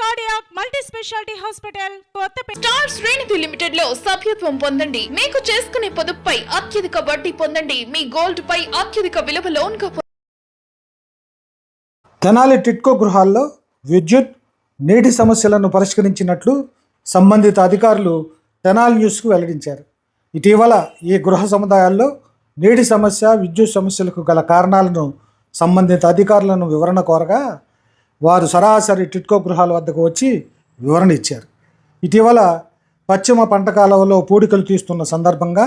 Cardiac multi speciality hospital star శ్రేణిధి లిమిటెడ్లో సభ్యత్వం పొందండి. మీకు చేసుకునే పొదుపుపై అత్యధిక వడ్డీ పొందండి. మీ గోల్డ్ పై అత్యధిక విలువ లోన్ తెనాలి టిట్కో గృహాల్లో విద్యుత్ నీటి సమస్యలను పరిష్కరించినట్లు సంబంధిత అధికారులు తెనాలి న్యూస్కు వెల్లడించారు. ఇటీవల ఈ గృహ సముదాయాల్లో నీటి సమస్య విద్యుత్ సమస్యలకు గల కారణాలను సంబంధిత అధికారులను వివరణ కోరగా వారు సరాసరి టిట్కో గృహాల వద్దకు వచ్చి వివరణ ఇచ్చారు. ఇటీవల పశ్చిమ పంట కాలువలో పూడికలు తీస్తున్న సందర్భంగా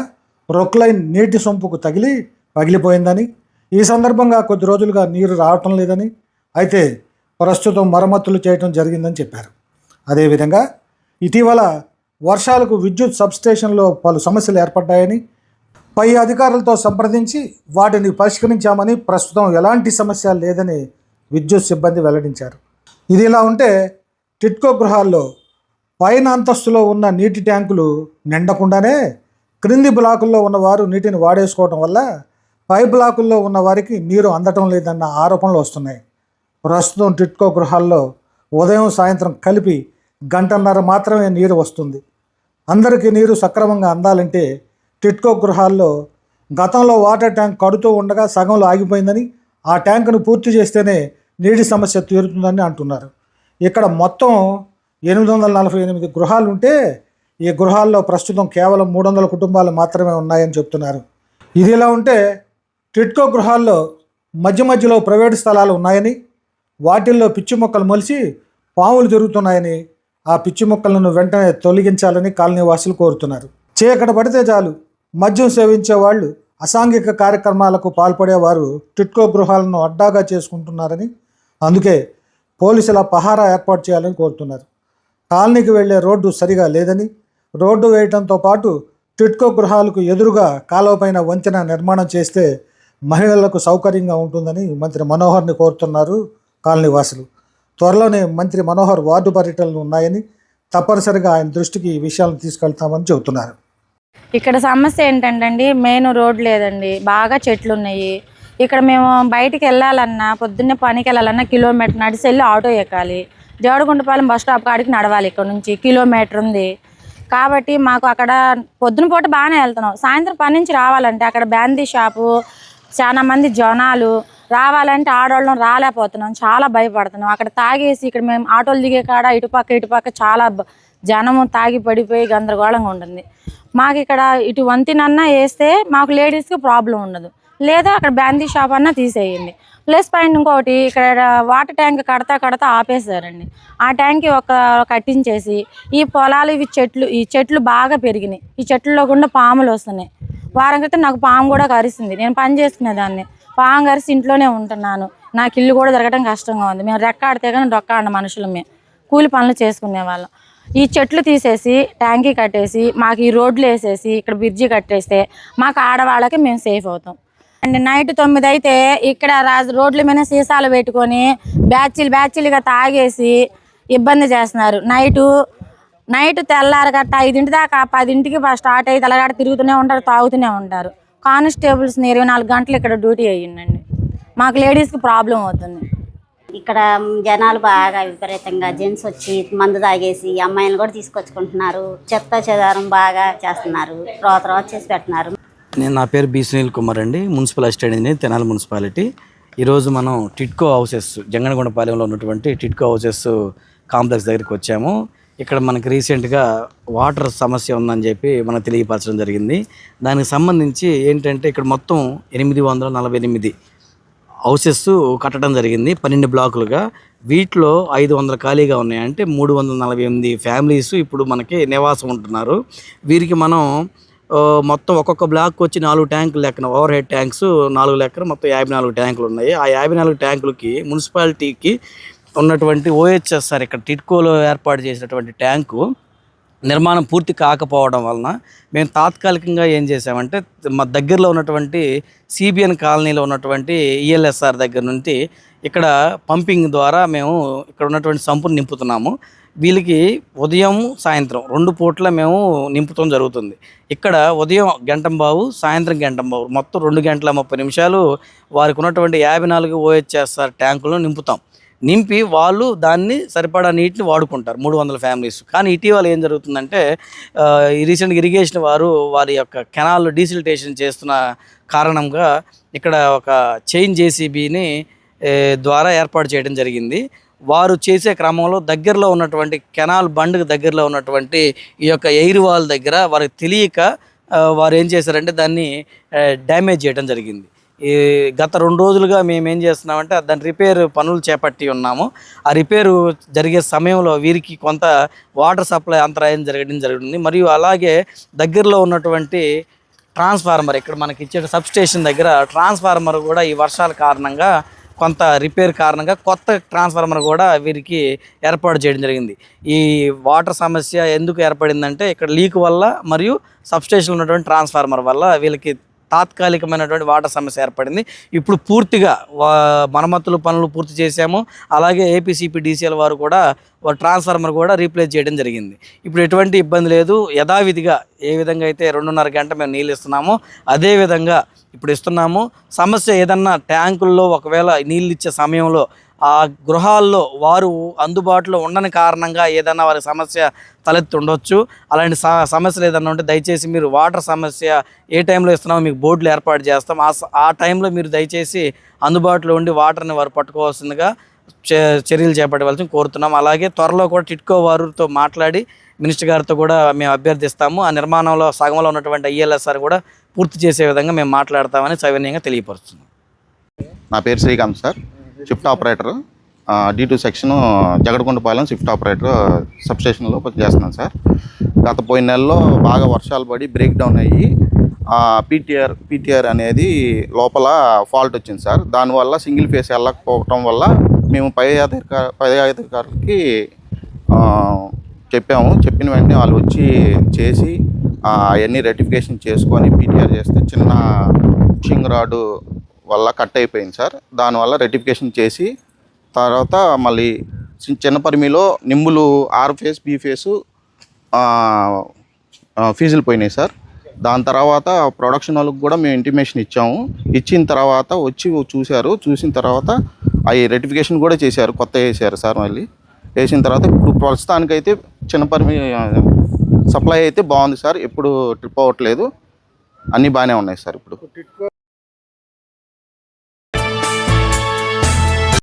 రొక్లైన్ నీటి సొంపుకు తగిలి పగిలిపోయిందని ఈ సందర్భంగా కొద్ది రోజులుగా నీరు రావటం లేదని అయితే ప్రస్తుతం మరమ్మతులు చేయటం జరిగిందని చెప్పారు. అదేవిధంగా ఇటీవల వర్షాలకు విద్యుత్ సబ్స్టేషన్లో పలు సమస్యలు ఏర్పడ్డాయని పై అధికారులతో సంప్రదించి వాటిని పరిష్కరించామని ప్రస్తుతం ఎలాంటి సమస్య లేదని విద్యుత్ సిబ్బంది వెల్లడించారు. ఇది ఇలా ఉంటే టిట్కో గృహాల్లో పైన అంతస్తులో ఉన్న నీటి ట్యాంకులు నిండకుండానే క్రింది బ్లాకుల్లో ఉన్నవారు నీటిని వాడేసుకోవడం వల్ల పై బ్లాకుల్లో ఉన్న వారికి నీరు అందటం లేదన్న ఆరోపణలు వస్తున్నాయి. ప్రస్తుతం టిట్కో గృహాల్లో ఉదయం సాయంత్రం కలిపి గంటన్నర మాత్రమే నీరు వస్తుంది. అందరికీ నీరు సక్రమంగా అందాలంటే టిట్కో గృహాల్లో గతంలో వాటర్ ట్యాంక్ కడుతూ ఉండగా సగంలో ఆగిపోయిందని ఆ ట్యాంకును పూర్తి చేస్తేనే నీటి సమస్య తీరుతుందని అంటున్నారు. ఇక్కడ మొత్తం ఎనిమిది వందల నలభై ఎనిమిది గృహాలు ఉంటే ఈ గృహాల్లో ప్రస్తుతం కేవలం మూడు వందల కుటుంబాలు మాత్రమే ఉన్నాయని చెప్తున్నారు. ఇది ఇలా ఉంటే టిట్కో గృహాల్లో మధ్య మధ్యలో ప్రైవేటు స్థలాలు ఉన్నాయని వాటిల్లో పిచ్చి మొక్కలు మొలిచి పాములు జరుగుతున్నాయని ఆ పిచ్చి మొక్కలను వెంటనే తొలగించాలని కాలనీవాసులు కోరుతున్నారు. చీకట పడితే చాలు. మద్యం సేవించే వాళ్ళు అసాంఘిక కార్యక్రమాలకు పాల్పడేవారు టిట్కో గృహాలను అడ్డాగా చేసుకుంటున్నారని అందుకే పోలీసుల పహారా ఏర్పాటు చేయాలని కోరుతున్నారు. కాలనీకి వెళ్ళే రోడ్డు సరిగా లేదని రోడ్డు వేయడంతో పాటు టిట్కో గృహాలకు ఎదురుగా కాలువపైన వంతెన నిర్మాణం చేస్తే మహిళలకు సౌకర్యంగా ఉంటుందని మంత్రి మనోహర్ని కోరుతున్నారు కాలనీ వాసులు త్వరలోనే మంత్రి మనోహర్ వార్డు పర్యటనలు ఉన్నాయని తప్పనిసరిగా ఆయన దృష్టికి ఈ విషయాలను తీసుకెళ్తామని చెబుతున్నారు. ఇక్కడ సమస్య ఏంటంటే మెయిన్ రోడ్ లేదండి. బాగా చెట్లు ఉన్నాయి ఇక్కడ మేము బయటికి వెళ్ళాలన్నా పొద్దున్నే పనికి వెళ్ళాలన్నా కిలోమీటర్ నడిచి వెళ్ళి ఆటో ఎక్కాలి. జోడగుండపాలెం బస్ స్టాప్ కాడికి నడవాలి ఇక్కడ నుంచి కిలోమీటర్ ఉంది. కాబట్టి మాకు అక్కడ పొద్దున పూట బాగానే వెళ్తున్నాం. సాయంత్రం పని నుంచి రావాలంటే అక్కడ బ్యాందీ షాపు చాలా మంది జనాలు రావాలంటే ఆడవాళ్ళం రాలేకపోతున్నాం. చాలా భయపడుతున్నాం. అక్కడ తాగేసి ఇక్కడ మేము ఆటోలు దిగే కాడ ఇటుపక్క ఇటుపక్క చాలా జనము తాగి పడిపోయి గందరగోళంగా ఉంటుంది. మాకు ఇక్కడ ఇటు వంతినన్నా వేస్తే మాకు లేడీస్కి ప్రాబ్లం ఉండదు. లేదా అక్కడ బ్యాందీ షాప్ అన్నా తీసేయండి. ప్లస్ పాయింట్ ఇంకోటి ఇక్కడ వాటర్ ట్యాంక్ కడతా కడతా ఆపేశారండి. ఆ ట్యాంక్ ఒక కట్టించేసి ఈ పొలాలు ఇవి చెట్లు ఈ చెట్లు బాగా పెరిగినాయి. ఈ చెట్లలో కూడా పాములు వస్తున్నాయి. వారం క్రితం నాకు పాము కూడా కరిసింది. నేను పని చేసుకునేదాన్ని. పాము కరిసి ఇంట్లోనే ఉంటున్నాను. నాకు ఇల్లు కూడా జరగడం కష్టంగా ఉంది. మేము రెక్కాడితే కానీ రొక్కాడ మనుషులు మేము. కూలి పనులు చేసుకునే వాళ్ళం ఈ చెట్లు తీసేసి ట్యాంకీ కట్టేసి మాకు ఈ రోడ్లు వేసేసి ఇక్కడ బ్రిడ్జి కట్టేస్తే మాకు ఆడవాళ్ళకి మేము సేఫ్ అవుతాం. అండ్ నైట్ తొమ్మిది అయితే ఇక్కడ రాజు రోడ్ల మీద సీసాలు పెట్టుకొని బ్యాచ్లు బ్యాచ్లుగా తాగేసి ఇబ్బంది చేస్తున్నారు. నైటు నైట్ తెల్లారి గట్ట ఐదింటి దాకా పదింటికి స్టార్ట్ అయ్యి తెల్లగాడ తిరుగుతూనే ఉంటారు తాగుతూనే ఉంటారు. కానిస్టేబుల్స్ని ఇరవై నాలుగు గంటలు ఇక్కడ డ్యూటీ అయ్యిందండి. మాకు లేడీస్కి ప్రాబ్లం అవుతుంది. ఇక్కడ జనాలు బాగా విపరీతంగా జెంట్స్ వచ్చి మందు తాగేసి అమ్మాయిలు కూడా తీసుకొచ్చుకుంటున్నారు. చెత్త చెదారం బాగా చేస్తున్నారు. రోత రోత చేసి పెడుతున్నారు. నేను నా పేరు బి సునీల్ కుమార్ అండి. Municipal assistant engineer Tenali municipality. ఈరోజు మనం టిట్కో హౌసెస్ జంగనగొండపాలెంలో ఉన్నటువంటి టిట్కో హౌసెస్ కాంప్లెక్స్ దగ్గరికి వచ్చాము. ఇక్కడ మనకి రీసెంట్గా వాటర్ సమస్య ఉందని చెప్పి మనకు తెలియపరచడం జరిగింది. దానికి సంబంధించి ఏంటంటే ఇక్కడ మొత్తం ఎనిమిది వందల నలభై ఎనిమిది హౌసెస్ కట్టడం జరిగింది పన్నెండు బ్లాకులుగా. వీటిలో ఐదు వందల ఖాళీగా ఉన్నాయి. అంటే మూడు వందల నలభై ఎనిమిది ఫ్యామిలీస్ ఇప్పుడు మనకి నివాసం ఉంటున్నారు. వీరికి మనం మొత్తం ఒక్కొక్క బ్లాక్ వచ్చి నాలుగు ట్యాంకులు లెక్కన. ఓవర్ హెడ్ ట్యాంక్స్ నాలుగు లెక్కన మొత్తం యాభై నాలుగు ట్యాంకులు ఉన్నాయి. ఆ యాభై నాలుగు ట్యాంకులకి మున్సిపాలిటీకి ఉన్నటువంటి ఓహెచ్ఎస్ఆర్ ఇక్కడ టిట్కోలో ఏర్పాటు చేసినటువంటి ట్యాంకు నిర్మాణం పూర్తి కాకపోవడం వలన మేము తాత్కాలికంగా ఏం చేసామంటే మా దగ్గరలో ఉన్నటువంటి సిబిఎన్ కాలనీలో ఉన్నటువంటి ఈఎల్ఎస్ఆర్ దగ్గర నుండి ఇక్కడ పంపింగ్ ద్వారా మేము ఇక్కడ ఉన్నటువంటి సంపును నింపుతున్నాము. వీళ్ళకి ఉదయం సాయంత్రం రెండు పూట్ల మేము నింపుతాం జరుగుతుంది. ఇక్కడ ఉదయం గంటంబావు సాయంత్రం గంటంబావు మొత్తం రెండు గంటల ముప్పై నిమిషాలు వారికి ఉన్నటువంటి యాభై నాలుగు ఓహెచ్ఎస్ఆర్ ట్యాంకులను నింపుతాం. నింపి వాళ్ళు దాన్ని సరిపడా నీటిని వాడుకుంటారు మూడు వందల ఫ్యామిలీస్. కానీ ఇటీవల ఏం జరుగుతుందంటే ఈ రీసెంట్ ఇరిగేషన్ వారు వారి యొక్క కెనాల్ డీసిల్టేషన్ చేస్తున్న కారణంగా ఇక్కడ ఒక చైన్ జేసీబీని ద్వారా ఏర్పాటు చేయడం జరిగింది. వారు చేసే క్రమంలో దగ్గరలో ఉన్నటువంటి కెనాల్ బండ్కి దగ్గరలో ఉన్నటువంటి ఈ యొక్క ఎయిర్ వాల్ దగ్గర వారికి తెలియక వారు ఏం చేశారంటే దాన్ని డ్యామేజ్ చేయడం జరిగింది. ఈ గత రెండు రోజులుగా మేము ఏం చేస్తున్నామంటే దాని రిపేర్ పనులు చేపట్టి ఉన్నాము. ఆ రిపేరు జరిగే సమయంలో వీరికి కొంత వాటర్ సప్లై అంతరాయం జరగడం జరుగుతుంది. మరియు అలాగే దగ్గరలో ఉన్నటువంటి ట్రాన్స్ఫార్మర్ ఇక్కడ మనకి ఇచ్చే సబ్ స్టేషన్ దగ్గర ట్రాన్స్ఫార్మర్ కూడా ఈ వర్షాల కారణంగా కొంత రిపేర్ కారణంగా కొత్త ట్రాన్స్ఫార్మర్ కూడా వీరికి ఏర్పాటు చేయడం జరిగింది. ఈ వాటర్ సమస్య ఎందుకు ఏర్పడిందంటే ఇక్కడ లీక్ వల్ల మరియు సబ్స్టేషన్ ఉన్నటువంటి ట్రాన్స్ఫార్మర్ వల్ల వీళ్ళకి తాత్కాలికమైనటువంటి వాటర్ సమస్య ఏర్పడింది. ఇప్పుడు పూర్తిగా వా- మరమ్మతులు పనులు పూర్తి చేశాము. అలాగే ఏపీసీపీ డీసీఎల్ వారు కూడా ట్రాన్స్ఫార్మర్ కూడా రీప్లేస్ చేయడం జరిగింది. ఇప్పుడు ఎటువంటి ఇబ్బంది లేదు. యథావిధిగా ఏ విధంగా అయితే రెండున్నర గంట మేము నీళ్ళు ఇస్తున్నామో అదేవిధంగా ఇప్పుడు ఇస్తున్నాము. సమస్య ఏదన్నా ట్యాంకుల్లో ఒకవేళ నీళ్ళు ఇచ్చే సమయంలో ఆ గృహాల్లో వారు అందుబాటులో ఉండని కారణంగా ఏదైనా వారి సమస్య తలెత్తి ఉండొచ్చు అలాంటి సమస్యలు ఏదైనా ఉంటే దయచేసి మీరు వాటర్ సమస్య ఏ టైంలో ఇస్తున్నామో మీకు బోర్డులు ఏర్పాటు చేస్తాం. ఆ ఆ టైంలో మీరు దయచేసి అందుబాటులో ఉండి వాటర్ని వారు పట్టుకోవాల్సిందిగా చర్యలు చేపట్టవలసి కోరుతున్నాం. అలాగే త్వరలో కూడా టిట్కో వారితో మాట్లాడి మినిస్టర్ గారితో కూడా మేము అభ్యర్థిస్తాము. ఆ నిర్మాణంలో సగంలో ఉన్నటువంటి ఐఎల్ఎస్ఆర్ కూడా పూర్తి చేసే విధంగా మేము మాట్లాడతామని సవినయంగా తెలియపరుస్తున్నాం. నా పేరు Srikanth sir. Shift operator D two section Jagadakondapalem shift operator sub స్టేషన్లో చేస్తున్నాను సార్. గత పోయిన నెలలో బాగా వర్షాలు పడి బ్రేక్ డౌన్ అయ్యి పీటీఆర్ పీటీఆర్ అనేది లోపల ఫాల్ట్ వచ్చింది సార్. దానివల్ల సింగిల్ ఫేస్ వెళ్ళకపోవటం వల్ల మేము పై అధికార పై అధికారులకి చెప్పాము. చెప్పిన వెంటనే వాళ్ళు వచ్చి చేసి అవన్నీ రెటిఫికేషన్ చేసుకొని పీటీఆర్ చేస్తే చిన్న పుషింగ్ రాడు వల్ల కట్ అయిపోయింది సార్. దానివల్ల రెటిఫికేషన్ చేసి తర్వాత మళ్ళీ చిన్న పరిమిలో నిమ్ములు ఆర్ ఫేస్ బి ఫేసు ఫీజులు పోయినాయి సార్. దాని తర్వాత ప్రొడక్షన్ వాళ్ళకి కూడా మేము ఇంటిమేషన్ ఇచ్చాము. ఇచ్చిన తర్వాత వచ్చి చూశారు. చూసిన తర్వాత అవి రెటిఫికేషన్ కూడా చేశారు. కొత్త వేసారు సార్ మళ్ళీ. వేసిన తర్వాత ఇప్పుడు ప్రస్తుతానికైతే చిన్న పరిమి సప్లై అయితే బాగుంది సార్. ఎప్పుడు ట్రిప్ అవ్వట్లేదు. అన్నీ బాగానే ఉన్నాయి సార్ ఇప్పుడు.